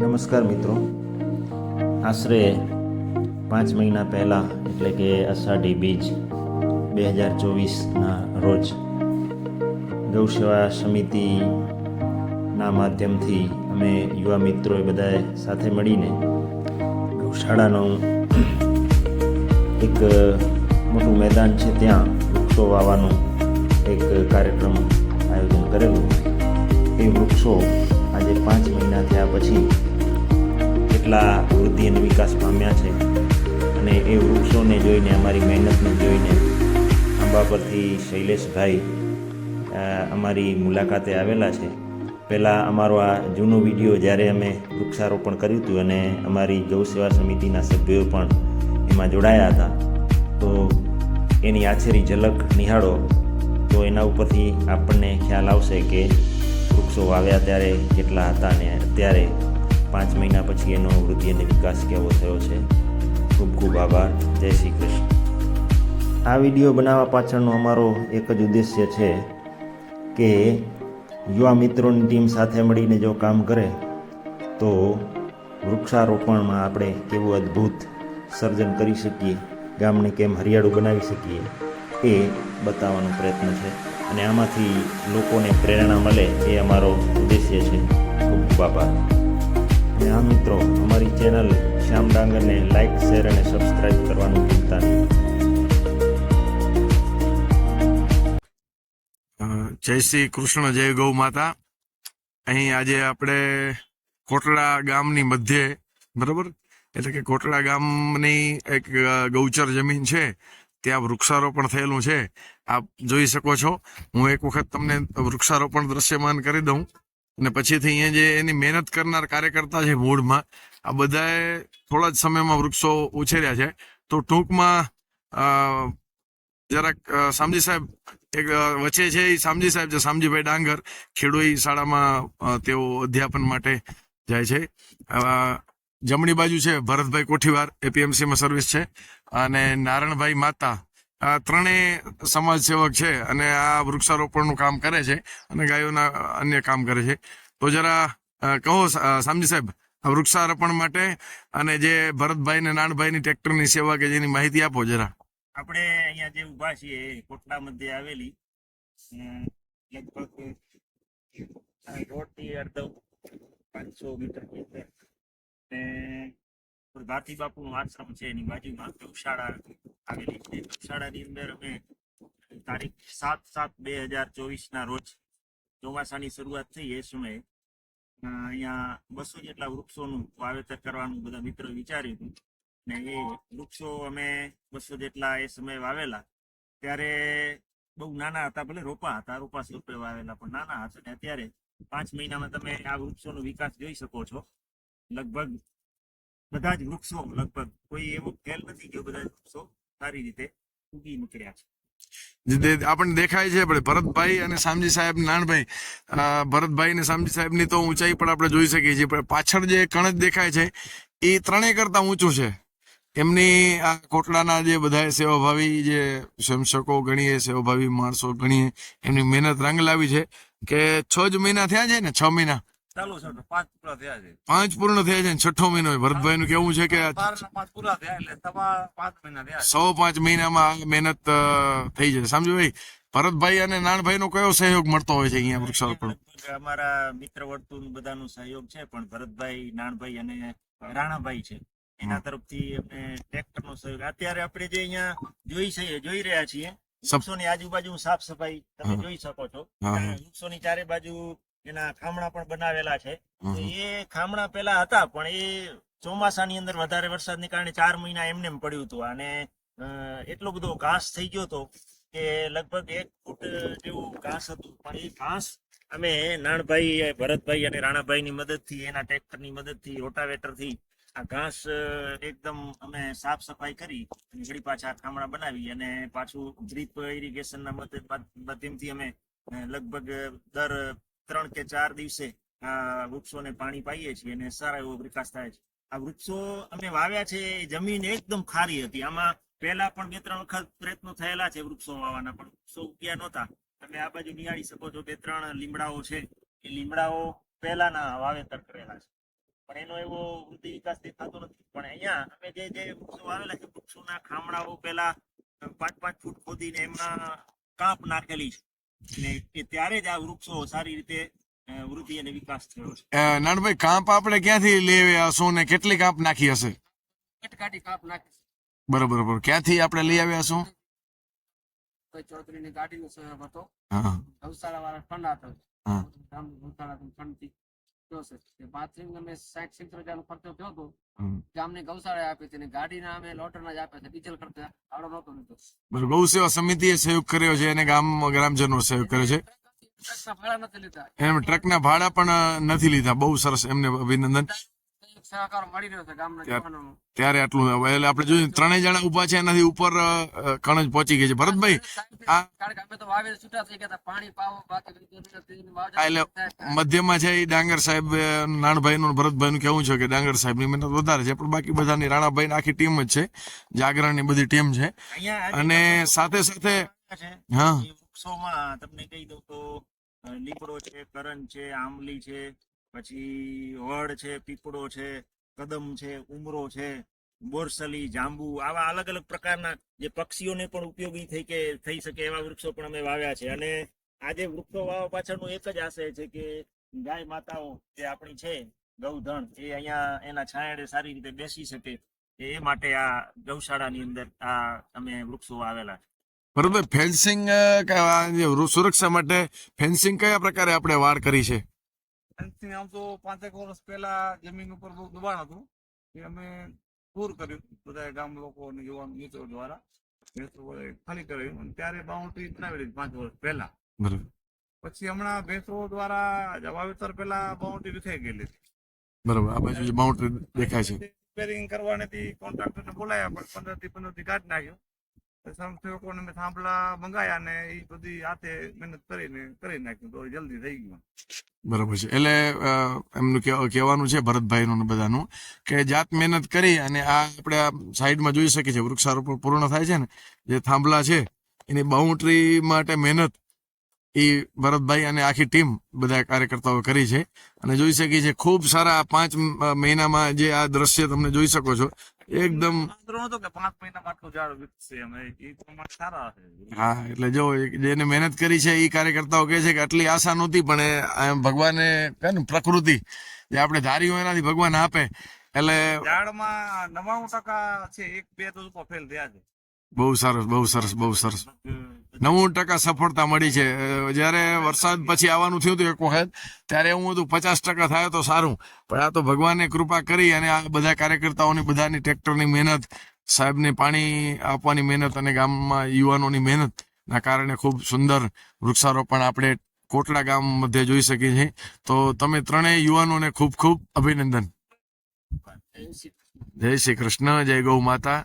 નમસ્કાર મિત્રો. આશરે પાંચ મહિના પહેલાં, એટલે કે અષાઢી બીજ બે હજાર ચોવીસના રોજ ગૌસેવા સમિતિના માધ્યમથી અમે યુવા મિત્રોએ બધાએ સાથે મળીને ગૌશાળાનું એક મોટું મેદાન છે ત્યાં વૃક્ષો વાવવાનું એક કાર્યક્રમ આયોજન કરેલું. એ વૃક્ષો આજે પાંચ મહિના થયા પછી કેટલા વૃદ્ધિ અને વિકાસ પામ્યા છે. અને એ વૃક્ષોને જોઈને, અમારી મહેનતને જોઈને, આંબા પરથી શૈલેષભાઈ અમારી મુલાકાતે આવેલા છે. પહેલાં અમારો આ જૂનો વીડિયો જ્યારે અમે વૃક્ષારોપણ કર્યું હતું અને અમારી ગૌ સેવા સમિતિના સભ્યો પણ એમાં જોડાયા હતા, તો એની આછેરી ઝલક નિહાળો, તો એના ઉપરથી આપણને ખ્યાલ આવશે કે વૃક્ષો વાવ્યા ત્યારે કેટલા હતા ને અત્યારે પાંચ મહિના પછી એનો વૃદ્ધિ અને વિકાસ કેવો થયો છે? ખૂબ ખૂબ આભાર. જય શ્રી કૃષ્ણ. આ વીડિયો બનાવવા પાછળનો અમારો એક જ ઉદ્દેશ્ય છે કે યુવા મિત્રોની ટીમ સાથે મળીને જો કામ કરે, તો વૃક્ષારોપણમાં આપણે કેવું અદ્ભુત સર્જન કરી શકીએ, ગામને કેમ હરિયાળું બનાવી શકીએ, એ બતાવવાનો પ્રયત્ન છે. અને આમાંથી લોકોને પ્રેરણા મળે એ અમારો ઉદ્દેશ્ય છે. ખૂબ ખૂબ આભાર. આ મિત્રો, અમારી ચેનલ શ્યામ ડાંગરને લાઇક શેર અને સબસ્ક્રાઈબ કરવાનું ભૂલતા નહીં. જય શ્રી કૃષ્ણ, જય ગૌ માતા. અહીં આજે આપણે કોટડા ગામની મધ્યે, બરાબર? એટલે કે કોટડા ગામની એક ગૌચર જમીન છે. ત્યાં વૃક્ષારોપણ થયેલું છે. આપ જોઈ શકો છો. હું એક વખત તમને વૃક્ષારોપણ દ્રશ્યમાન કરી દઉં. અને પછીથી અહીંયા જે એની મહેનત કરનાર કાર્યકર્તા છે મૂળમાં, આ બધાએ થોડા જ સમયમાં વૃક્ષો ઉછેર્યા છે. તો ટૂંકમાં જરાક સામજી સાહેબ, એક વચ્ચે છે એ સામજી સાહેબ છે સામજીભાઈ ડાંગર, ખેડૂઈ શાળામાં તેઓ અધ્યાપન માટે જાય છે. જમણી બાજુ છે ભરતભાઈ કોઠીવાર, એપીએમસીમાં સર્વિસ છે. અને નારણભાઈ માતા આ ત્રણેય સમાજ સેવક છે અને આ વૃક્ષારોપણનું કામ કરે છે અને ગાયોના અન્ય કામ કરે છે. તો જરા કહો સામજી સાહેબ વૃક્ષારોપણ માટે અને જે ભરતભાઈ ને નાનભાઈની ટ્રેક્ટરની સેવા કે જેની માહિતી આપો જરા. આપણે અહીંયા જે ઊભા છીએ કોટડા મધ્ય આવેલી લગભગ આ રોડથી અડધો પાંચસો મીટર ભારતી બાપુનું આશ્રમ છે, એની બાજુમાં ગૌશાળા આવેલી છે. ગૌશાળાની અંદર અમે તારીખ સાત સાત બે હજાર ચોવીસના રોજ ચોમાસાની શરૂઆત થઈ એ સમયે અહીંયા બસો જેટલા વૃક્ષોનું વાવેતર કરવાનું બધા મિત્રો વિચાર્યું હતું ને એ વૃક્ષો અમે બસો જેટલા એ સમયે વાવેલા. ત્યારે બહુ નાના હતા, ભલે રોપા હતા, રોપા સ્વરૂપે વાવેલા, પણ નાના હતા. ને અત્યારે પાંચ મહિનામાં તમે આ વૃક્ષોનો વિકાસ જોઈ શકો છો. લગભગ બધા જ વૃક્ષો લગભગ કોઈ એવો ફેલ નથી ગયો બધા વૃક્ષો સારી રીતે ઉગી નીકળ્યા છે. આપણને દેખાય છે આપણે ભરતભાઈ અને સામજી સાહેબ, નાનભાઈ ભરતભાઈ અને સામજી સાહેબની તો ઊંચાઈ પણ આપણે જોઈ શકીએ છીએ, પણ પાછળ જે કણજ દેખાય છે, એ ત્રણેય કરતા ઊંચું છે. એમની આ કોટડાના જે બધા સેવાભાવી જે સ્વયંસેવકો ગણીએ, સેવાભાવી માણસો ગણીએ, એમની મહેનત રંગ લાવી છે કે છ જ મહિના થયા છે ને? છ મહિના. પાંચ પૂરા થયા છે. પાંચ પૂર્ણ થયા છે છઠ્ઠો મહિનો ભરતભાઈ નું કેવું છે કે. સો પાંચ મહિનામાં મહેનત થઈ જશે. સમજો ભાઈ ભરતભાઈ અને નાનભાઈ નો કયો સહયોગ મળતો હોય છે અહીંયા વૃક્ષારોપણ અમારા મિત્ર વર્તુળ બધાનો સહયોગ છે પણ ભરતભાઈ નાણભાઈ અને રાણાભાઈ છે. એના તરફથી અમને ટ્રેક્ટર નો સહયોગ. અત્યારે આપણે જે અહીંયા જોઈ છે જોઈ રહ્યા છીએ વૃક્ષોની આજુબાજુ સાફ સફાઈ તમે જોઈ શકો છો. વૃક્ષો ની વૃક્ષોની ચારે બાજુ એના ખામણા પણ બનાવેલા છે. એ ખામણા પેલા હતા પણ એ ચોમાસાની અંદર વધારે વરસાદને કારણે ચાર મહિના એમને એમ પડ્યું હતું. અને એટલો બધો ઘાસ થઈ ગયો હતો કે લગભગ એક ફૂટ જેવું ઘાસ હતું. પણ એ ઘાસ અમે નાણભાઈ ભરતભાઈ અને રાણાભાઈની મદદથી એના ટ્રેક્ટરની મદદથી રોટાવેટરથી આ ઘાસ એકદમ અમે સાફ સફાઈ કરી અને ઘડી પાછા ખામણા બનાવી અને પાછું ડ્રીપ ઇરિગેશનના મદદ માધ્યમથી અમે લગભગ દર ત્રણ કે ચાર દિવસે આ વૃક્ષોને પાણી પાઈએ છીએ અને સારા એવો વિકાસ થાય છે. આ વૃક્ષો અમે વાવ્યા છે જમીન એકદમ ખારી હતી. આમાં પહેલા પણ બે ત્રણ વખત પ્રયત્નો થયેલા છે વૃક્ષો વાવવાના, પણ વૃક્ષો ઉગ્યા નહોતા. તમે આ બાજુ નિહાળી શકો છો બે ત્રણ લીમડાઓ છે. એ લીમડાઓ પહેલાના વાવેતર કરેલા છે. પણ એનો એવો વૃદ્ધિ વિકાસ દેખાતો નથી. પણ અહીંયા અમે જે જે વૃક્ષો વાવેલા છે, વૃક્ષોના ખામડાઓ પેલા પાંચ પાંચ ફૂટ ખોદીને એમાં કાંપ નાખેલી છે. ત્યારે જ આ વૃક્ષો સારી રીતે વૃદ્ધિ અને વિકાસ થયો છે. નાનભાઈ કાંપ આપણે ક્યાંથી લઈ આવ્યા હશું ને કેટલી કાંપ નાખી હશે? કાઢી કાપ નાખી. બરોબર બરોબર. ક્યાંથી આપણે લઈ આવ્યા હશું ચૌધરી ની ગાડી નો હતો. ગૌશાળા વાળા ફંડ હતો. ગામ ગૌશાળા ફંડથી થયો છે તે બાથરૂમ અમે સાઠ સિત્તેર હજારનો ખર્ચો થયો હતો. ગામની ગૌશાળા આપી હતી ને ગાડીના અમે લોટરના જ આપ્યા છે ડીઝલ ખર્ચો નહોતો લીધો ગૌ સેવા સમિતિએ સહયોગ કર્યો છે અને ગામ ગ્રામજનો સહયોગ કર્યો છે. ટ્રકના ભાડા નથી લીધા. એમ ટ્રકના ભાડા પણ નથી લીધા. બહુ સરસ એમને અભિનંદન. સહકાર મળી રહ્યો છે ગામના ત્યાં- ત્યારે આટલું એટલે આપણે જોયું ત્રણેય જણા ઊભા છે એનાથી ઉપર કણજ પહોંચી ગઈ છે. ભરતભાઈ આ- કારણ કે અમે તો વાવીને છૂટા થઈ ગયા પાણી પાવો બાકી બીજું નથી. વાવજા આ એટલે મધ્યમાં છે એ ડાંગર સાહેબ અ, નાનભાઈ નું ભરતભાઈ નું કેવું છે કે ડાંગર સાહેબની મહેનત વધારે છે પણ બાકી બધાની રાણાભાઈ આખી ટીમ જ છે. જાગરણની બધી ટીમ છે. અને સાથે સાથે હા. તમને કહી દઉં તો લીપડો છે કરન છે આંબલી છે પછી વડ છે, પીપળો છે, કદમ છે, ઉમરો છે, બોરસલી, જાંબુ, આવા અલગ અલગ પ્રકારના જે પક્ષીઓને પણ ઉપયોગી થઈ કે, થઈ શકે એવા વૃક્ષો પણ અમે વાવ્યા છે. અને આજે વૃક્ષો વાવવા પાછળનું એક જ આશય છે કે, ગાય માતાઓ જે આપણી છે, ગૌધણ, એ અહીંયા એના છાંયડે સારી રીતે બેસી શકે એ માટે આ ગૌશાળાની અંદર આ અમે વૃક્ષો વાવેલા છે. બરોબર, ફેન્સિંગ સુરક્ષા માટે ફેન્સિંગ કયા પ્રકારે આપણે વાડ કરી છે? ફેન્સિંગ આમ તો પાંચેક વર્ષ પહેલા જમીન ઉપર બહુ દબાણ હતું. એ અમે પૂર કર્યું. બધા ગામ લોકો અને યુવાન મિત્રો દ્વારા. ખાલી કર્યું. અને ત્યારે બાઉન્ડ્રી બનાવી દીધી પાંચ વર્ષ પહેલા. પછી હમણાં ભેંસો દ્વારા વાવેતર પહેલા બાઉન્ડ્રી વિખાઈ ગયેલી બરોબર. આ બાજુ બાઉન્ડ્રી દેખાય છે. રિપેરિંગ કરવાનેથી કોન્ટ્રાક્ટરને બોલાયા પણ પંદરથી પંદરથી કાઢ નાખ્યો સંશોધકોને મેં થાંભલા મંગાયા ને એ બધી હાથે મહેનત કરીને કરી નાખ્યું. તો જલ્દી થઈ ગયું. બરોબર છે. એટલે એમનું કહેવાનું છે, ભરતભાઈનું બધાનું, કે જાત મહેનત કરી અને આ આપણે આ સાઈડમાં જોઈ શકીએ છીએ, વૃક્ષારોપણ પૂર્ણ થાય છે ને, જે થાંભલા છે, એની બાઉન્ડ્રી માટે મહેનત એ ભરતભાઈ અને આખી ટીમ બધા કાર્યકર્તાઓ કરી છે. અને જોઈ શકીએ છીએ, ખૂબ સારા પાંચ મહિનામાં જે આ દ્રશ્ય તમને જોઈ શકો છો એકદમ કે હા એટલે જો જેને મહેનત કરી છે એ કાર્યકર્તાઓ કહે છે કે આટલી આશા નહોતી પણ ભગવાને કહે ને પ્રકૃતિ જે આપણે ધાર્યું એનાથી ભગવાન આપે. એટલે ઝાડમાં નવાણું ટકા છે એક બે તો ફેલ થયા છે. બહુ સરસ બહુ સરસ બહુ સરસ. નવ્વાણું ટકા સફળતા મળી છે. જયારે વરસાદ પછી આવવાનું થયું હતું એક વખત, ત્યારે એવું હતું, પચાસ ટકા થાય તો સારું. પણ આ તો ભગવાને કૃપા કરી અને આ બધા કાર્યકર્તાઓની, બધાની ટ્રેક્ટરની મહેનત, સાહેબને પાણી આપવાની મહેનત અને ગામમાં યુવાનોની મહેનત ના કારણે ખૂબ સુંદર વૃક્ષારોપણ આપણે કોટડા ગામ મધ્ય જોઈ શકીએ છીએ. તો તમે ત્રણેય યુવાનોને ખૂબ ખૂબ અભિનંદન. જય શ્રી કૃષ્ણ, જય ગૌ માતા.